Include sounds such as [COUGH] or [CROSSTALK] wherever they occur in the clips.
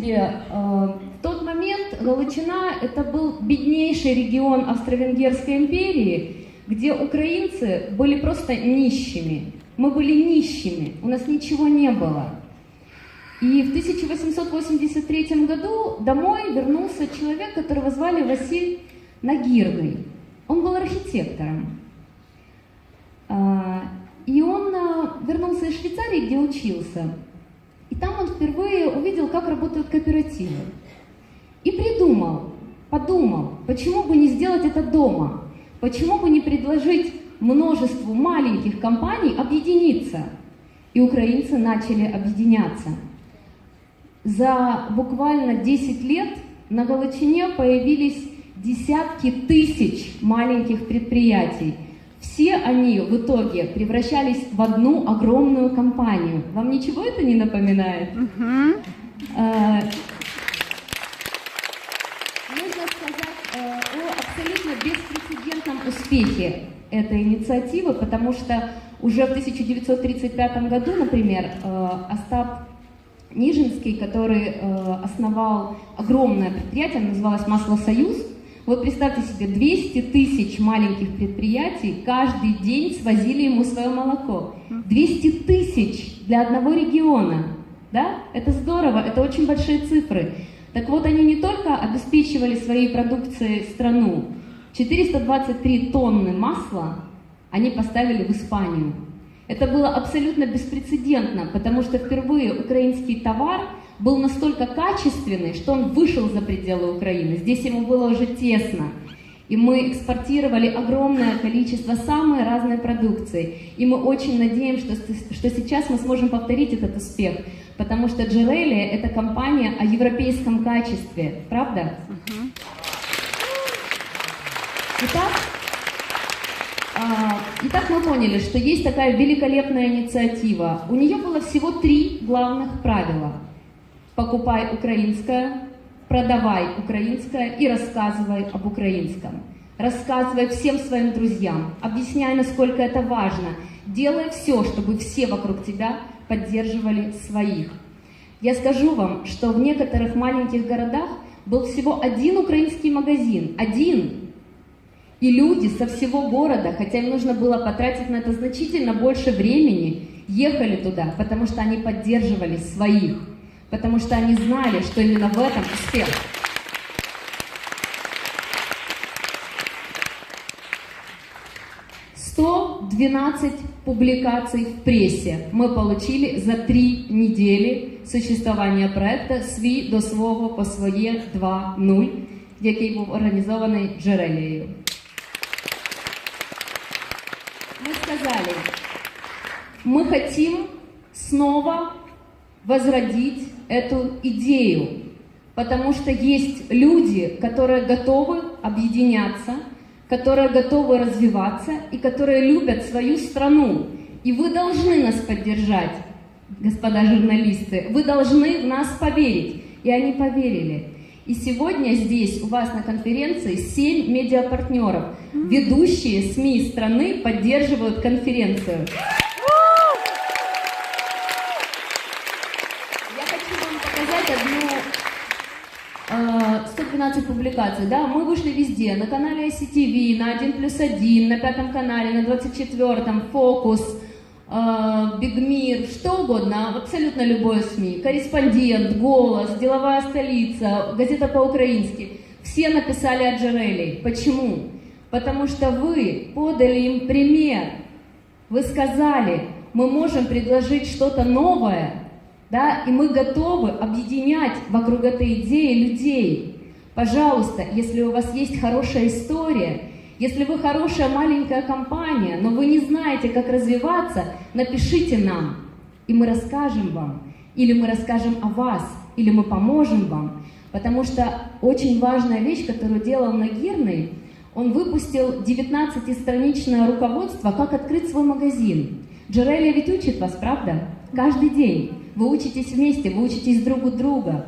себе, э, в тот момент Галичина это был беднейший регион Австро-Венгерской империи, где украинцы были просто нищими. Мы были нищими, у нас ничего не было. И в 1883 году домой вернулся человек, которого звали Василий Нагирный. Он был архитектором. А, и он а, вернулся из Швейцарии, где учился. И там он впервые увидел, как работают кооперативы. И придумал, подумал, почему бы не сделать это дома? Почему бы не предложить множеству маленьких компаний объединиться? И украинцы начали объединяться. За буквально 10 лет на Галичине появились десятки тысяч маленьких предприятий. Все они в итоге превращались в одну огромную компанию. Вам ничего это не напоминает? Э, Нужно сказать э, о абсолютно беспрецедентном успехе этой инициативы, потому что уже в 1935 году, например, э, Остап Нижинский, который э, основал огромное предприятие, называлось «Масло Союз», вот представьте себе, 200 тысяч маленьких предприятий каждый день свозили ему свое молоко. 200 тысяч для одного региона. Да? Это здорово, это очень большие цифры. Так вот, они не только обеспечивали своей продукцией страну, 423 тонны масла они поставили в Испанию. Это было абсолютно беспрецедентно, потому что впервые украинский товар был настолько качественный, что он вышел за пределы Украины. Здесь ему было уже тесно. И мы экспортировали огромное количество самой разной продукции. И мы очень надеемся, что, что сейчас мы сможем повторить этот успех. Потому что Джерели – это компания о европейском качестве. Правда? Итак, а, Итак, мы поняли, что есть такая великолепная инициатива. У нее было всего три главных правила. Покупай украинское, продавай украинское и рассказывай об украинском. Рассказывай всем своим друзьям, объясняй, насколько это важно. Делай все, чтобы все вокруг тебя поддерживали своих. Я скажу вам, что в некоторых маленьких городах был всего один украинский магазин. Один. И люди со всего города, хотя им нужно было потратить на это значительно больше времени, ехали туда, потому что они поддерживали своих, потому что они знали, что именно в этом успех. Сто двенадцать публикаций в прессе мы получили за три недели существування проекту «Свій до свого по своє 2.0», який був організований Джерелією. Мы сказали, мы хотим снова возродить эту идею, потому что есть люди, которые готовы объединяться, которые готовы развиваться и которые любят свою страну. И вы должны нас поддержать, господа журналисты, вы должны в нас поверить. И они поверили. И сегодня здесь у вас на конференции 7 медиапартнеров. Ведущие СМИ страны поддерживают конференцию. 15 публикаций, да, мы вышли везде, на канале ICTV, на 1 плюс 1, на пятом канале, на 24-м, Фокус, э, Биг Мир, что угодно, абсолютно любое СМИ, корреспондент, голос, деловая столица, газета по-украински, все написали о Джерелли. Почему? Потому что вы подали им пример. Вы сказали, мы можем предложить что-то новое, да, и мы готовы объединять вокруг этой идеи людей. Пожалуйста, если у вас есть хорошая история, если вы хорошая маленькая компания, но вы не знаете, как развиваться, напишите нам, и мы расскажем вам, или мы расскажем о вас, или мы поможем вам. Потому что очень важная вещь, которую делал Нагирный, он выпустил 19-страничное руководство, как открыть свой магазин. Джерелия ведь учит вас, правда? Каждый день. Вы учитесь вместе, вы учитесь друг у друга.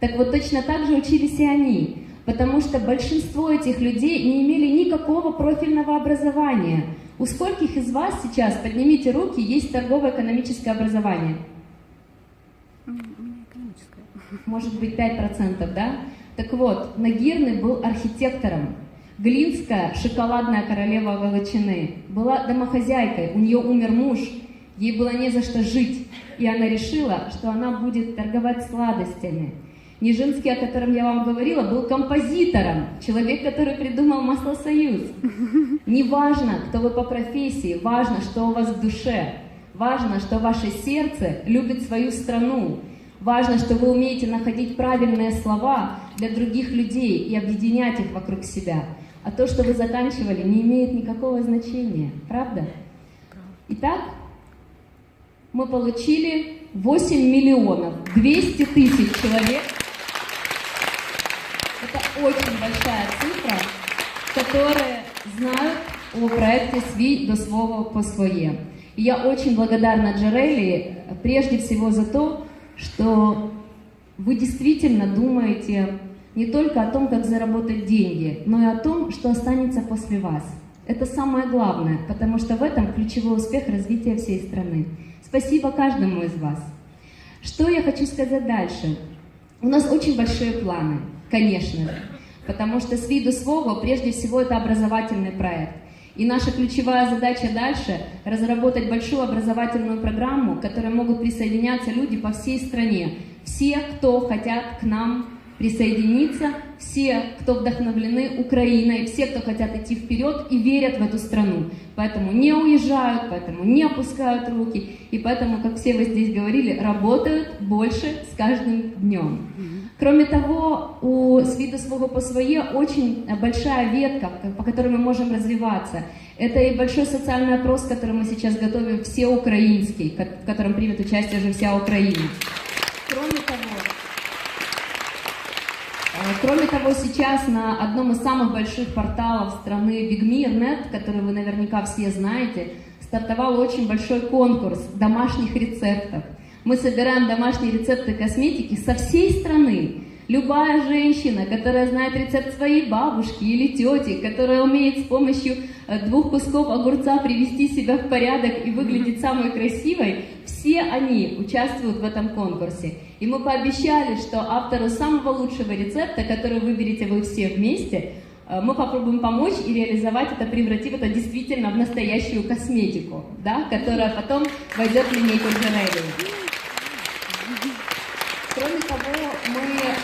Так вот точно так же учились и они. Потому что большинство этих людей не имели никакого профильного образования. У скольких из вас сейчас, поднимите руки, есть торгово-экономическое образование? Меня экономическое. [LAUGHS] может быть 5%, да? Так вот, Нагирный был архитектором. Глинская, шоколадная королева Галичины, была домохозяйкой, у нее умер муж, ей было не за что жить, и она решила, что она будет торговать сладостями. Нижинский, о котором я вам говорила, был композитором, человек, который придумал Маслосоюз. Не важно, кто вы по профессии, важно, что у вас в душе. Важно, что ваше сердце любит свою страну. Важно, что вы умеете находить правильные слова для других людей и объединять их вокруг себя. А то, что вы заканчивали, не имеет никакого значения. Правда? Итак, мы получили 8 миллионов 200 тысяч человек очень большая цифра, которые знают о проекте «Свій до свого по своє». И я очень благодарна Джарели прежде всего за то, что вы действительно думаете не только о том, как заработать деньги, но и о том, что останется после вас. Это самое главное, потому что в этом ключевой успех развития всей страны. Спасибо каждому из вас. Что я хочу сказать дальше? У нас очень большие планы конечно же. Потому что с виду свого прежде всего это образовательный проект. И наша ключевая задача дальше – разработать большую образовательную программу, к которой могут присоединяться люди по всей стране. Все, кто хотят к нам присоединиться, все, кто вдохновлены Украиной, все, кто хотят идти вперед и верят в эту страну. Поэтому не уезжают, поэтому не опускают руки, и поэтому, как все вы здесь говорили, работают больше с каждым днем. Кроме того, у «Свита своего по своей» очень большая ветка, по которой мы можем развиваться. Это и большой социальный опрос, который мы сейчас готовим, все украинский, в котором примет участие уже вся Украина. Кроме того, э, Кроме того, сейчас на одном из самых больших порталов страны BigMeer.net, который вы наверняка все знаете, стартовал очень большой конкурс домашних рецептов – мы собираем домашние рецепты косметики со всей страны. Любая женщина, которая знает рецепт своей бабушки или тети, которая умеет с помощью э, двух кусков огурца привести себя в порядок и выглядеть самой красивой, все они участвуют в этом конкурсе. И мы пообещали, что автору самого лучшего рецепта, который выберете вы все вместе, э, мы попробуем помочь и реализовать это, превратив это действительно в настоящую косметику, да, которая потом войдет в линейку Джанелли. Кроме того, мы э,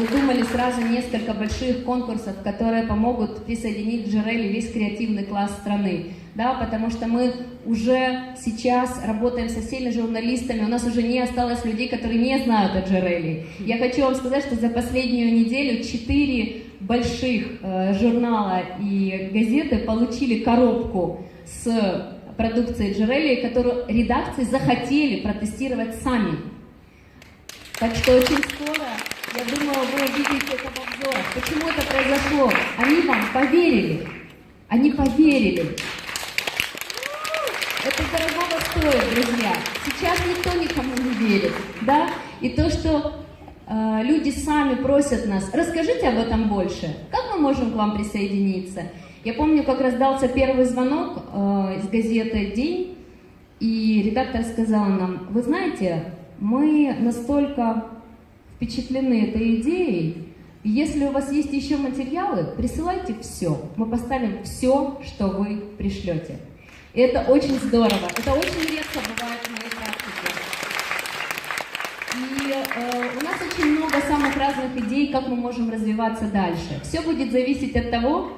задумали сразу несколько больших конкурсов, которые помогут присоединить к Джерели весь креативный класс страны. Да, потому что мы уже сейчас работаем со всеми журналистами, у нас уже не осталось людей, которые не знают о Джерели. Я хочу вам сказать, что за последнюю неделю четыре больших э, журнала и газеты получили коробку с продукцией Джерели, которую редакции захотели протестировать сами. Так что очень скоро, я думаю, вы увидите это в обзорах. Почему это произошло? Они вам поверили. Они поверили. Это дорогого стоит, друзья. Сейчас никто никому не верит, да? И то, что э, люди сами просят нас, расскажите об этом больше. Как мы можем к вам присоединиться? Я помню, как раздался первый звонок э, из газеты «День», и редактор сказал нам, вы знаете, мы настолько впечатлены этой идеей, если у вас есть еще материалы, присылайте все. Мы поставим все, что вы пришлете. И это очень здорово. Это очень редко бывает в моей практике. И э, у нас очень много самых разных идей, как мы можем развиваться дальше. Все будет зависеть от того,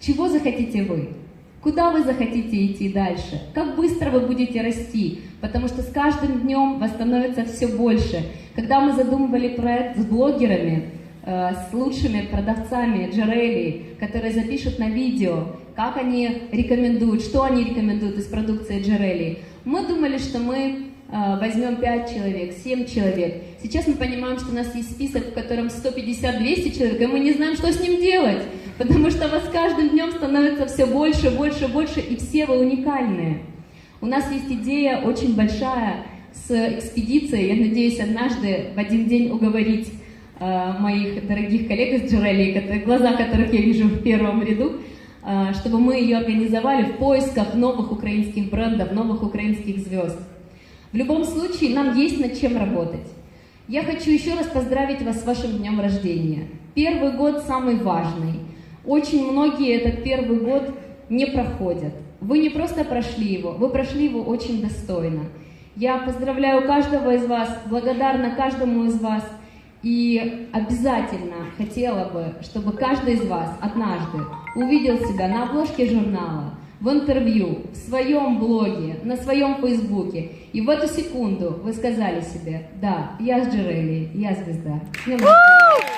чего захотите вы. Куда вы захотите идти дальше? Как быстро вы будете расти? Потому что с каждым днем вас становится все больше. Когда мы задумывали проект с блогерами, э, с лучшими продавцами Джерели, которые запишут на видео, как они рекомендуют, что они рекомендуют из продукции Джерели, мы думали, что мы возьмем 5 человек, 7 человек. Сейчас мы понимаем, что у нас есть список, в котором 150-200 человек, и мы не знаем, что с ним делать. Потому что вас каждым днем становится все больше, больше, больше, и все вы уникальные. У нас есть идея очень большая с экспедицией. Я надеюсь однажды в один день уговорить э, моих дорогих коллег из Джерели, глаза которых я вижу в первом ряду, э, чтобы мы ее организовали в поисках новых украинских брендов, новых украинских звезд. В любом случае, нам есть над чем работать. Я хочу еще раз поздравить вас с вашим днем рождения. Первый год самый важный. Очень многие этот первый год не проходят. Вы не просто прошли его, вы прошли его очень достойно. Я поздравляю каждого из вас, благодарна каждому из вас. И обязательно хотела бы, чтобы каждый из вас однажды увидел себя на обложке журнала, в интервью, в своем блоге, на своем фейсбуке. И в эту секунду вы сказали себе, да, я с Джерели, я звезда. С!